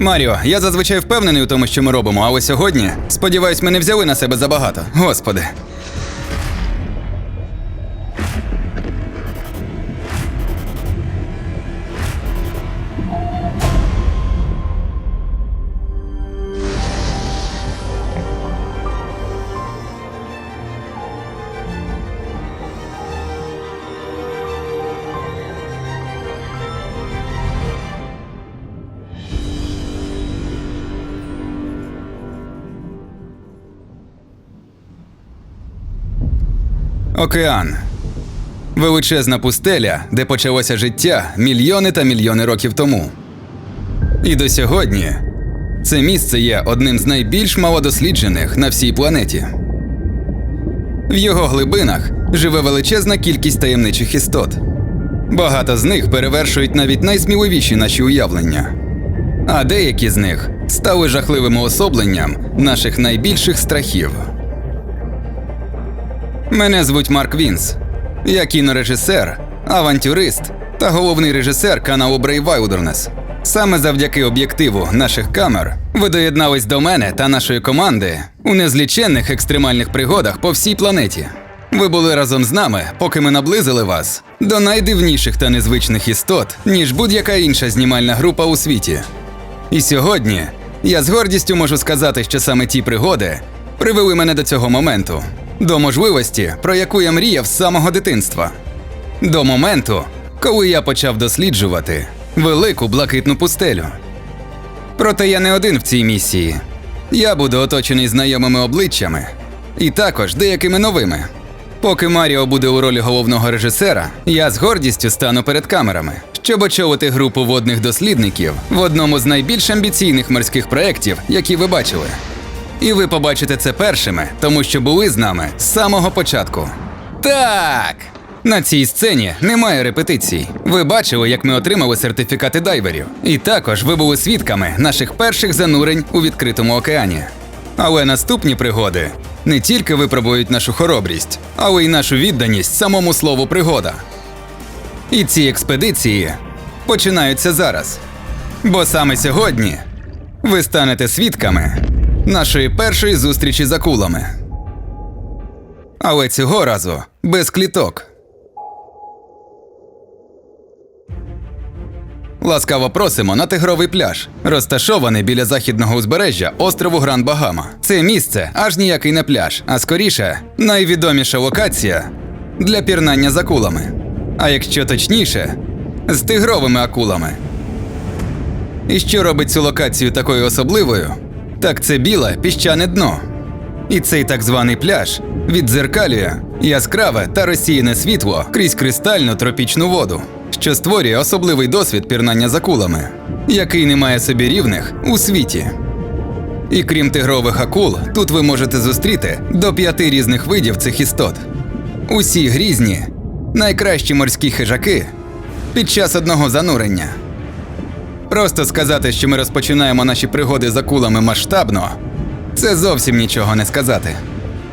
Маріо, я зазвичай впевнений у тому, що ми робимо, але сьогодні, сподіваюсь, ми не взяли на себе забагато. Господи. Океан. Величезна пустеля, де почалося життя мільйони та мільйони років тому. І до сьогодні це місце є одним з найбільш малодосліджених на всій планеті. В його глибинах живе величезна кількість таємничих істот. Багато з них перевершують навіть найсміливіші наші уявлення. А деякі з них стали жахливим уособленням наших найбільших страхів. Мене звуть Марк Вінс. Я кінорежисер, авантюрист та головний режисер каналу Wilderness. Саме завдяки об'єктиву наших камер ви доєднались до мене та нашої команди у незліченних екстремальних пригодах по всій планеті. Ви були разом з нами, поки ми наблизили вас до найдивніших та незвичних істот, ніж будь-яка інша знімальна група у світі. І сьогодні я з гордістю можу сказати, що саме ті пригоди привели мене до цього моменту, до можливості, про яку я мріяв з самого дитинства, до моменту, коли я почав досліджувати велику блакитну пустелю. Проте я не один в цій місії. Я буду оточений знайомими обличчями і також деякими новими. Поки Маріо буде у ролі головного режисера, я з гордістю стану перед камерами, щоб очолити групу водних дослідників в одному з найбільш амбіційних морських проєктів, які ви бачили. І ви побачите це першими, тому що були з нами з самого початку. Так! На цій сцені немає репетицій. Ви бачили, як ми отримали сертифікати дайверів. І також ви були свідками наших перших занурень у відкритому океані. Але наступні пригоди не тільки випробують нашу хоробрість, але й нашу відданість самому слову пригода. І ці експедиції починаються зараз. Бо саме сьогодні ви станете свідками нашої першої зустрічі з акулами. Але цього разу без кліток. Ласкаво просимо на тигровий пляж, розташований біля західного узбережжя острову Гран Багама. Це місце аж ніякий не пляж, а скоріше найвідоміша локація для пірнання з акулами. А якщо точніше, з тигровими акулами. І що робить цю локацію такою особливою? Так це біле піщане дно. І цей так званий пляж віддзеркалює яскраве та розсіяне світло крізь кристальну тропічну воду, що створює особливий досвід пірнання за кулами, який не має собі рівних у світі. І крім тигрових акул, тут ви можете зустріти до п'яти різних видів цих істот. Усі грізні, найкращі морські хижаки під час одного занурення. Просто сказати, що ми розпочинаємо наші пригоди з акулами масштабно, це зовсім нічого не сказати.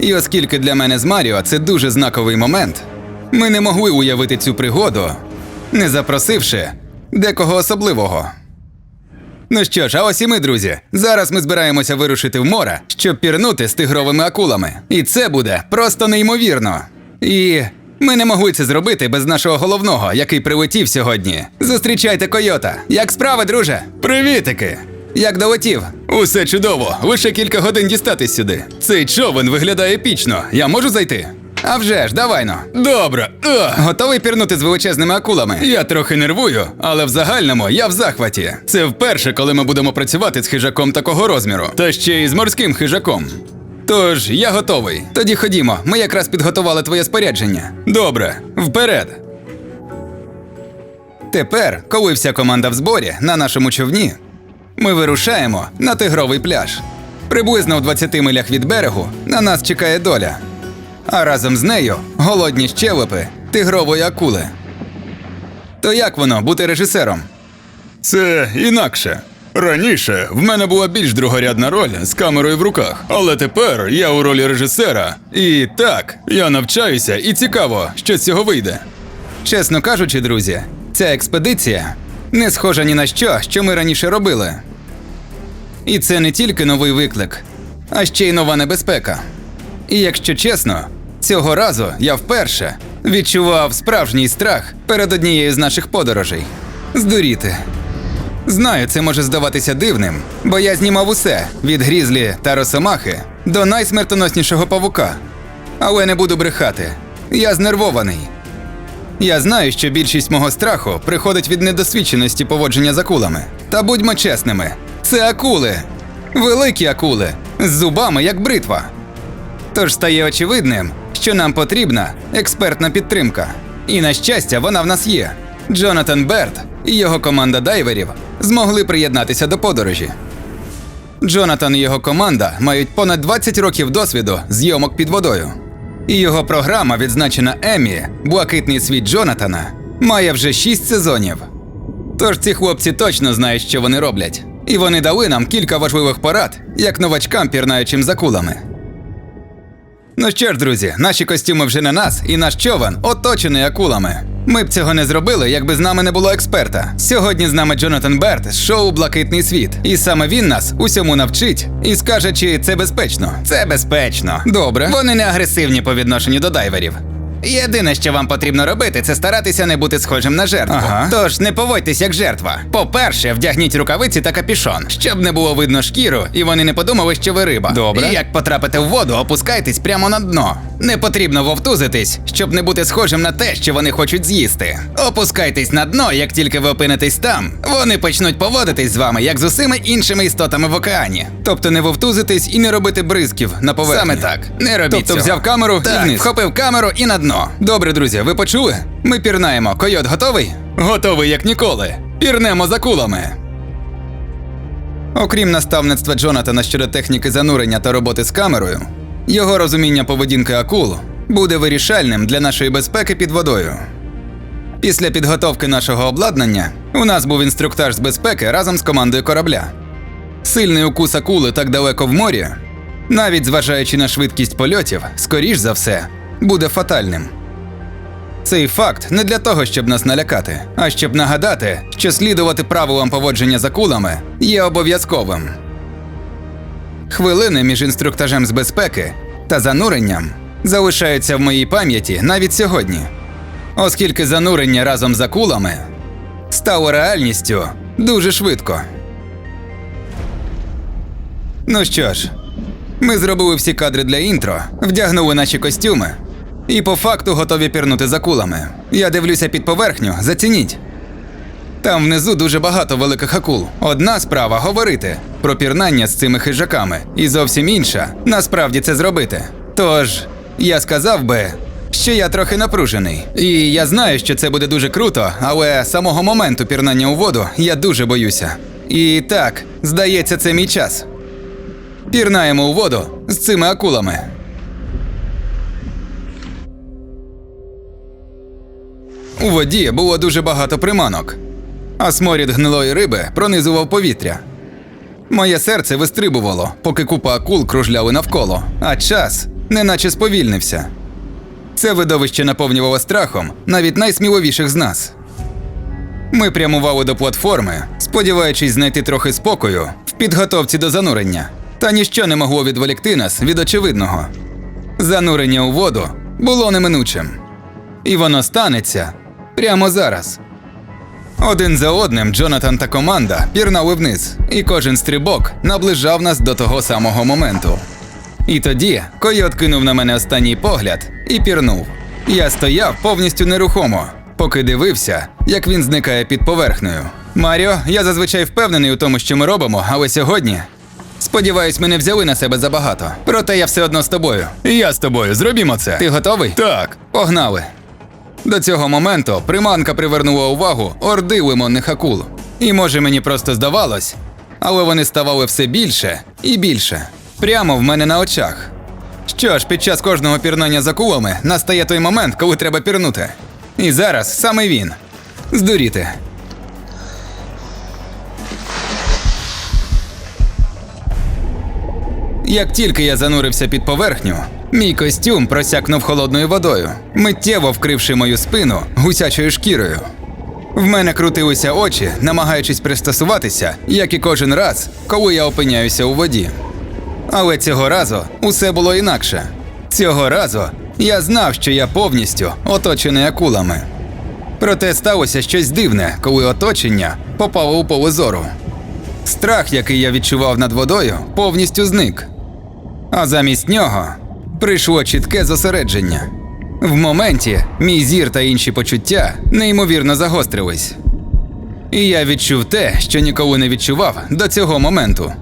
І оскільки для мене з Маріо це дуже знаковий момент, ми не могли уявити цю пригоду, не запросивши декого особливого. Ну що ж, а ось і ми, друзі. Зараз ми збираємося вирушити в море, щоб пірнути з тигровими акулами. І це буде просто неймовірно. І ми не могли це зробити без нашого головного, який прилетів сьогодні. Зустрічайте койота. Як справи, друже? Привітики! Як долетів? Усе чудово. Лише кілька годин дістатись сюди. Цей човен виглядає епічно. Я можу зайти? А вже ж, давай но. Добре. Готовий пірнути з величезними акулами? Я трохи нервую, але в загальному я в захваті. Це вперше, коли ми будемо працювати з хижаком такого розміру, та ще й з морським хижаком. Тож я готовий. Тоді ходімо, ми якраз підготували твоє спорядження. Добре, вперед. Тепер, коли вся команда в зборі на нашому човні, ми вирушаємо на тигровий пляж. Приблизно в 20 милях від берегу на нас чекає доля. А разом з нею голодні щелепи тигрової акули. То як воно бути режисером? Це інакше. Раніше в мене була більш другорядна роль з камерою в руках, але тепер я у ролі режисера. І так, я навчаюся і цікаво, що з цього вийде. Чесно кажучи, друзі, ця експедиція не схожа ні на що, що ми раніше робили. І це не тільки новий виклик, а ще й нова небезпека. І якщо чесно, цього разу я вперше відчував справжній страх перед однією з наших подорожей. Здуріти. Знаю, це може здаватися дивним, бо я знімав усе від грізлі та росомахи до найсмертоноснішого павука. Але не буду брехати. Я знервований. Я знаю, що більшість мого страху приходить від недосвідченості поводження з акулами. Та будьмо чесними, це акули. Великі акули з зубами як бритва. Тож стає очевидним, що нам потрібна експертна підтримка. І на щастя, вона в нас є. Джонатан Берт і його команда дайверів змогли приєднатися до подорожі. Джонатан і його команда мають понад 20 років досвіду зйомок під водою. І його програма, відзначена Емі Блакитний світ Джонатана, має вже 6 сезонів. Тож ці хлопці точно знають, що вони роблять. І вони дали нам кілька важливих порад, як новачкам пірнаючим за кулами. Ну що ж, друзі, наші костюми вже на нас, і наш човен оточений акулами. Ми б цього не зробили, якби з нами не було експерта. Сьогодні з нами Джонатан Берт з шоу Блакитний світ. І саме він нас усьому навчить і скаже, чи це безпечно. Це безпечно. Добре. Вони не агресивні по відношенню до дайверів. Єдине, що вам потрібно робити, це старатися не бути схожим на жертву. Ага. Тож не поводьтесь як жертва. По-перше, вдягніть рукавиці та капішон, щоб не було видно шкіру, і вони не подумали, що ви риба. Добре. І як потрапите в воду, опускайтесь прямо на дно. Не потрібно вовтузитись, щоб не бути схожим на те, що вони хочуть з'їсти. Опускайтесь на дно, як тільки ви опинитесь там, вони почнуть поводитись з вами, як з усіми іншими істотами в океані. Тобто не вовтузитись і не робити бризків на поверхні. Саме так. Не робіть Тобто цього. взяв камеру і вниз. вхопив камеру і на дно. Добре, друзі, ви почули? Ми пірнаємо. Койот готовий? Готовий як ніколи. Пірнемо за кулами. Окрім наставництва Джонатана щодо техніки занурення та роботи з камерою, його розуміння поведінки акул буде вирішальним для нашої безпеки під водою. Після підготовки нашого обладнання у нас був інструктаж з безпеки разом з командою корабля. Сильний укус акули так далеко в морі, навіть зважаючи на швидкість польотів, скоріш за все, буде фатальним. Цей факт не для того, щоб нас налякати, а щоб нагадати, що слідувати правилам поводження з акулами є обов'язковим. Хвилини між інструктажем з безпеки та зануренням залишаються в моїй пам'яті навіть сьогодні, оскільки занурення разом з акулами стало реальністю дуже швидко. Ну що ж, ми зробили всі кадри для інтро, вдягнули наші костюми і по факту готові пірнути за кулами. Я дивлюся під поверхню, зацініть. Там внизу дуже багато великих акул. Одна справа говорити про пірнання з цими хижаками, і зовсім інша насправді це зробити. Тож, я сказав би, що я трохи напружений. І я знаю, що це буде дуже круто, але самого моменту пірнання у воду я дуже боюся. І так, здається, це мій час. Пірнаємо у воду з цими акулами. У воді було дуже багато приманок, а сморід гнилої риби пронизував повітря. Моє серце вистрибувало, поки купа акул кружляли навколо, а час неначе сповільнився. Це видовище наповнювало страхом навіть найсміливіших з нас. Ми прямували до платформи, сподіваючись знайти трохи спокою в підготовці до занурення, та ніщо не могло відволікти нас від очевидного. Занурення у воду було неминучим. І воно станеться прямо зараз. Один за одним Джонатан та команда пірнали вниз, і кожен стрибок наближав нас до того самого моменту. І тоді койот кинув на мене останній погляд і пірнув. Я стояв повністю нерухомо, поки дивився, як він зникає під поверхнею. Маріо, я зазвичай впевнений у тому, що ми робимо, але сьогодні. Сподіваюсь, ми не взяли на себе забагато. Проте я все одно з тобою. І я з тобою зробімо це. Ти готовий? Так. Погнали. До цього моменту приманка привернула увагу орди лимонних акул. І може мені просто здавалось, але вони ставали все більше і більше. Прямо в мене на очах. Що ж, під час кожного пірнання за акулами настає той момент, коли треба пірнути. І зараз саме він. Здуріти. Як тільки я занурився під поверхню, мій костюм просякнув холодною водою, миттєво вкривши мою спину гусячою шкірою. В мене крутилися очі, намагаючись пристосуватися, як і кожен раз, коли я опиняюся у воді. Але цього разу усе було інакше. Цього разу я знав, що я повністю оточений акулами. Проте сталося щось дивне, коли оточення попало у поле зору. Страх, який я відчував над водою, повністю зник. А замість нього прийшло чітке зосередження. В моменті мій зір та інші почуття неймовірно загострились. І я відчув те, що ніколи не відчував до цього моменту.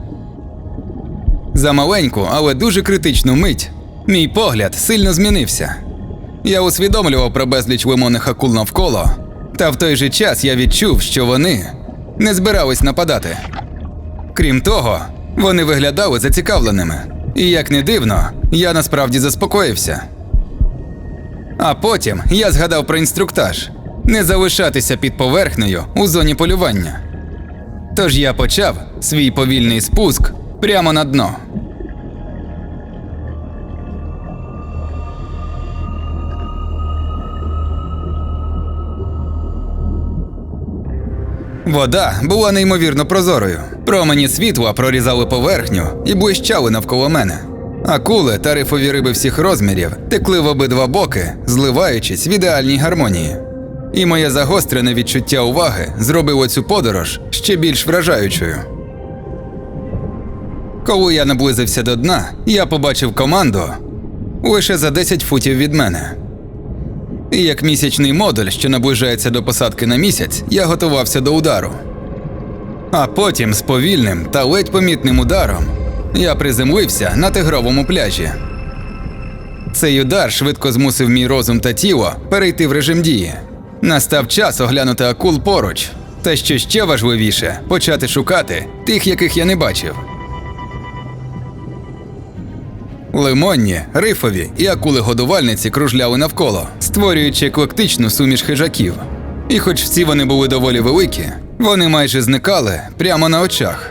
За маленьку, але дуже критичну мить мій погляд сильно змінився. Я усвідомлював про безліч лимонних акул навколо, та в той же час я відчув, що вони не збирались нападати. Крім того, вони виглядали зацікавленими. І як не дивно, я насправді заспокоївся. А потім я згадав про інструктаж не залишатися під поверхнею у зоні полювання. Тож я почав свій повільний спуск прямо на дно. Вода була неймовірно прозорою. Промені світла прорізали поверхню і блищали навколо мене. Акули та рифові риби всіх розмірів текли в обидва боки, зливаючись в ідеальній гармонії. І моє загострене відчуття уваги зробило цю подорож ще більш вражаючою. Коли я наблизився до дна, я побачив команду лише за 10 футів від мене. І як місячний модуль, що наближається до посадки на місяць, я готувався до удару. А потім з повільним та ледь помітним ударом я приземлився на тигровому пляжі. Цей удар швидко змусив мій розум та тіло перейти в режим дії. Настав час оглянути акул поруч, та що ще важливіше почати шукати тих, яких я не бачив. Лимонні, рифові і акули-годувальниці кружляли навколо, створюючи еклектичну суміш хижаків. І хоч всі вони були доволі великі, вони майже зникали прямо на очах.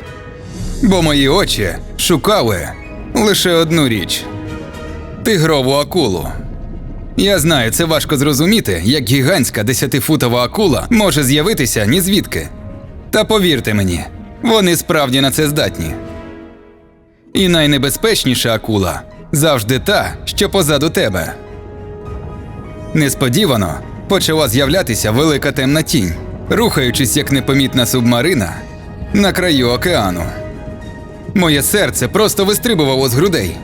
Бо мої очі шукали лише одну річ тигрову акулу. Я знаю, це важко зрозуміти, як гігантська десятифутова акула може з'явитися ні звідки. Та повірте мені, вони справді на це здатні. І найнебезпечніша акула завжди та, що позаду тебе. Несподівано почала з'являтися велика темна тінь, рухаючись як непомітна субмарина на краю океану. Моє серце просто вистрибувало з грудей.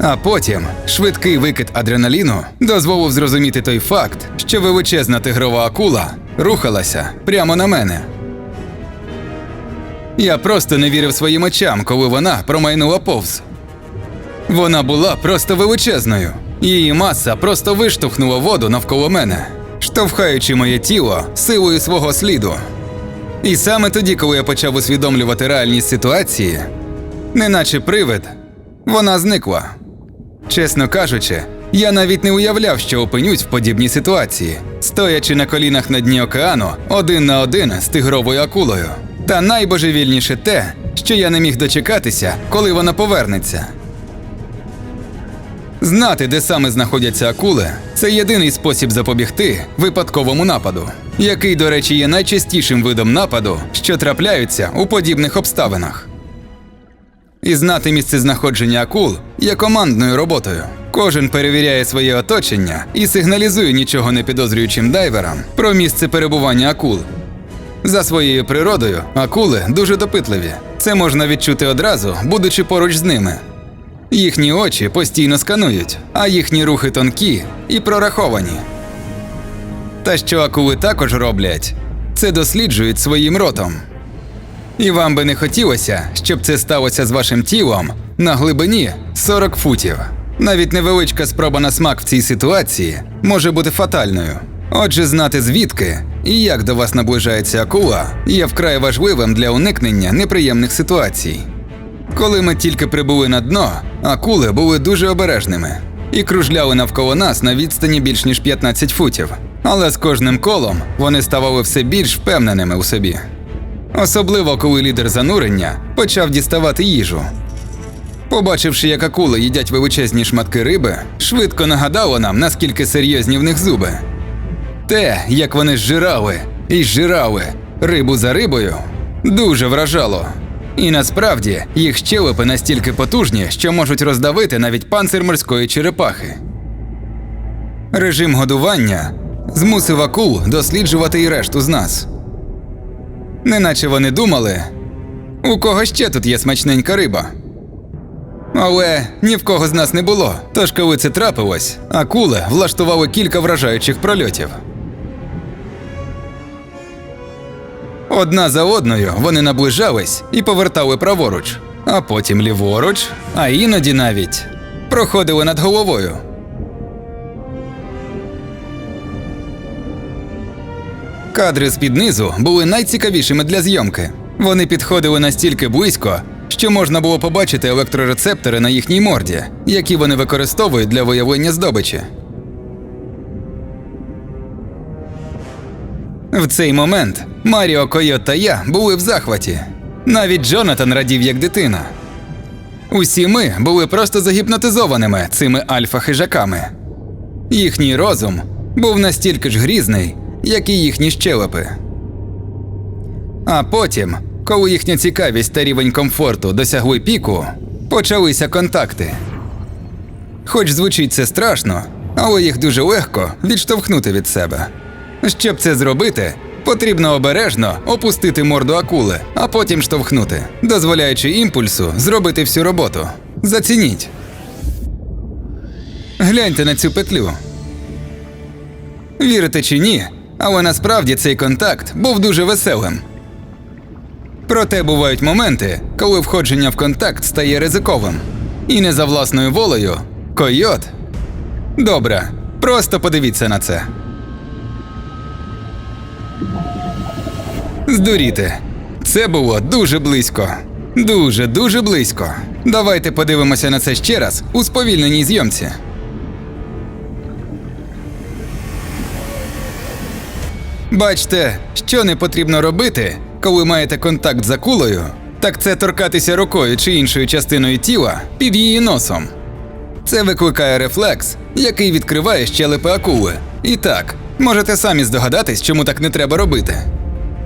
А потім швидкий викид адреналіну дозволив зрозуміти той факт, що величезна тигрова акула рухалася прямо на мене. Я просто не вірив своїм очам, коли вона промайнула повз. Вона була просто величезною. Її маса просто виштовхнула воду навколо мене, штовхаючи моє тіло силою свого сліду. І саме тоді, коли я почав усвідомлювати реальність ситуації, неначе привид, вона зникла. Чесно кажучи, я навіть не уявляв, що опинюсь в подібній ситуації, стоячи на колінах на дні океану один на один з тигровою акулою. Та найбожевільніше те, що я не міг дочекатися, коли вона повернеться. Знати, де саме знаходяться акули, це єдиний спосіб запобігти випадковому нападу, який, до речі, є найчастішим видом нападу, що трапляються у подібних обставинах. І знати місце знаходження акул є командною роботою. Кожен перевіряє своє оточення і сигналізує нічого не підозрюючим дайверам про місце перебування акул. За своєю природою, акули дуже допитливі. Це можна відчути одразу, будучи поруч з ними. Їхні очі постійно сканують, а їхні рухи тонкі і прораховані. Та що акули також роблять, це досліджують своїм ротом. І вам би не хотілося, щоб це сталося з вашим тілом на глибині 40 футів. Навіть невеличка спроба на смак в цій ситуації може бути фатальною. Отже, знати звідки і як до вас наближається акула є вкрай важливим для уникнення неприємних ситуацій. Коли ми тільки прибули на дно, акули були дуже обережними і кружляли навколо нас на відстані більш ніж 15 футів. Але з кожним колом вони ставали все більш впевненими у собі. Особливо коли лідер занурення почав діставати їжу. Побачивши, як акули їдять величезні шматки риби, швидко нагадало нам, наскільки серйозні в них зуби. Те, як вони зжирали і зжирали рибу за рибою, дуже вражало. І насправді їх щелепи настільки потужні, що можуть роздавити навіть панцир морської черепахи. Режим годування змусив акул досліджувати і решту з нас. Неначе вони думали, у кого ще тут є смачненька риба. Але ні в кого з нас не було. Тож, коли це трапилось, акули влаштували кілька вражаючих прольотів. Одна за одною вони наближались і повертали праворуч, а потім ліворуч, а іноді навіть проходили над головою. Кадри з під низу були найцікавішими для зйомки. Вони підходили настільки близько, що можна було побачити електрорецептори на їхній морді, які вони використовують для виявлення здобичі. В цей момент Маріо, Койот та я були в захваті. Навіть Джонатан радів як дитина. Усі ми були просто загіпнотизованими цими альфа-хижаками. Їхній розум був настільки ж грізний, як і їхні щелепи. А потім, коли їхня цікавість та рівень комфорту досягли піку, почалися контакти. Хоч звучить це страшно, але їх дуже легко відштовхнути від себе. Щоб це зробити, потрібно обережно опустити морду акули, а потім штовхнути, дозволяючи імпульсу зробити всю роботу. Зацініть. Гляньте на цю петлю. Вірите чи ні, але насправді цей контакт був дуже веселим. Проте бувають моменти, коли входження в контакт стає ризиковим. І не за власною волею койот. Добре, просто подивіться на це. Здуріти. Це було дуже близько. Дуже, дуже близько. Давайте подивимося на це ще раз у сповільненій зйомці. Бачте, що не потрібно робити, коли маєте контакт з акулою, так це торкатися рукою чи іншою частиною тіла під її носом. Це викликає рефлекс, який відкриває щелепи акули. І так, можете самі здогадатись, чому так не треба робити.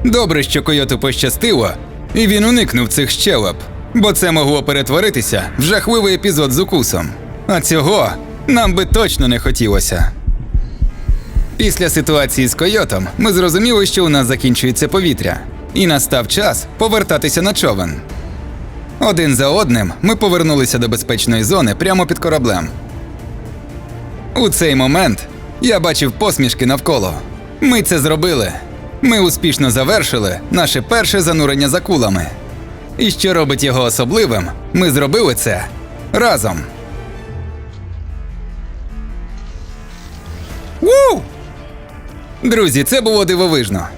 Добре, що койоту пощастило, і він уникнув цих щелеп, бо це могло перетворитися в жахливий епізод з укусом. А цього нам би точно не хотілося. Після ситуації з койотом ми зрозуміли, що у нас закінчується повітря, і настав час повертатися на човен. Один за одним ми повернулися до безпечної зони прямо під кораблем. У цей момент я бачив посмішки навколо. Ми це зробили. Ми успішно завершили наше перше занурення за кулами. І що робить його особливим, ми зробили це разом. Ву! Друзі, це було дивовижно.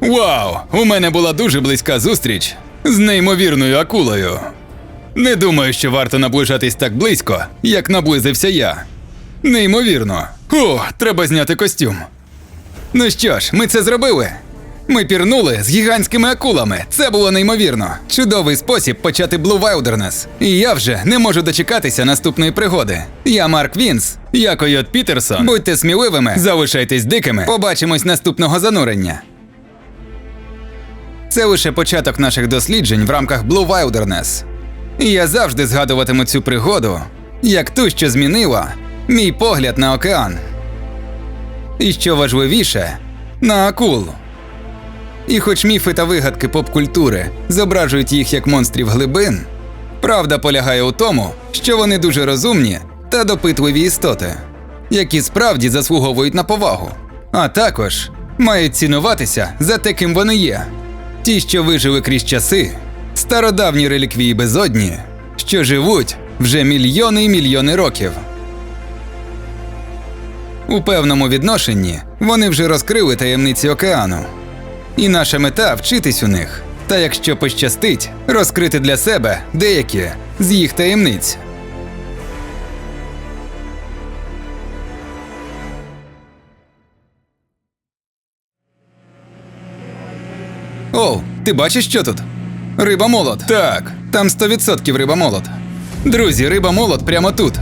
Вау! У мене була дуже близька зустріч з неймовірною акулою. Не думаю, що варто наближатись так близько, як наблизився я. Неймовірно. О, треба зняти костюм. Ну що ж, ми це зробили. Ми пірнули з гігантськими акулами. Це було неймовірно. Чудовий спосіб почати Blue Wilderness. І я вже не можу дочекатися наступної пригоди. Я Марк Вінс. Я Койот Пітерсон. Будьте сміливими, залишайтесь дикими. Побачимось наступного занурення. Це лише початок наших досліджень в рамках Blue Wilderness. І я завжди згадуватиму цю пригоду як ту, що змінила мій погляд на океан. І що важливіше, на акул. І хоч міфи та вигадки поп-культури зображують їх як монстрів глибин, правда полягає у тому, що вони дуже розумні та допитливі істоти, які справді заслуговують на повагу, а також мають цінуватися за те, ким вони є. Ті, що вижили крізь часи, стародавні реліквії безодні, що живуть вже мільйони і мільйони років. У певному відношенні вони вже розкрили таємниці океану. І наша мета вчитись у них, та якщо пощастить, розкрити для себе деякі з їх таємниць. О, ти бачиш, що тут? Риба молот. Так, Там 100% риба молот. Друзі, риба молот прямо тут.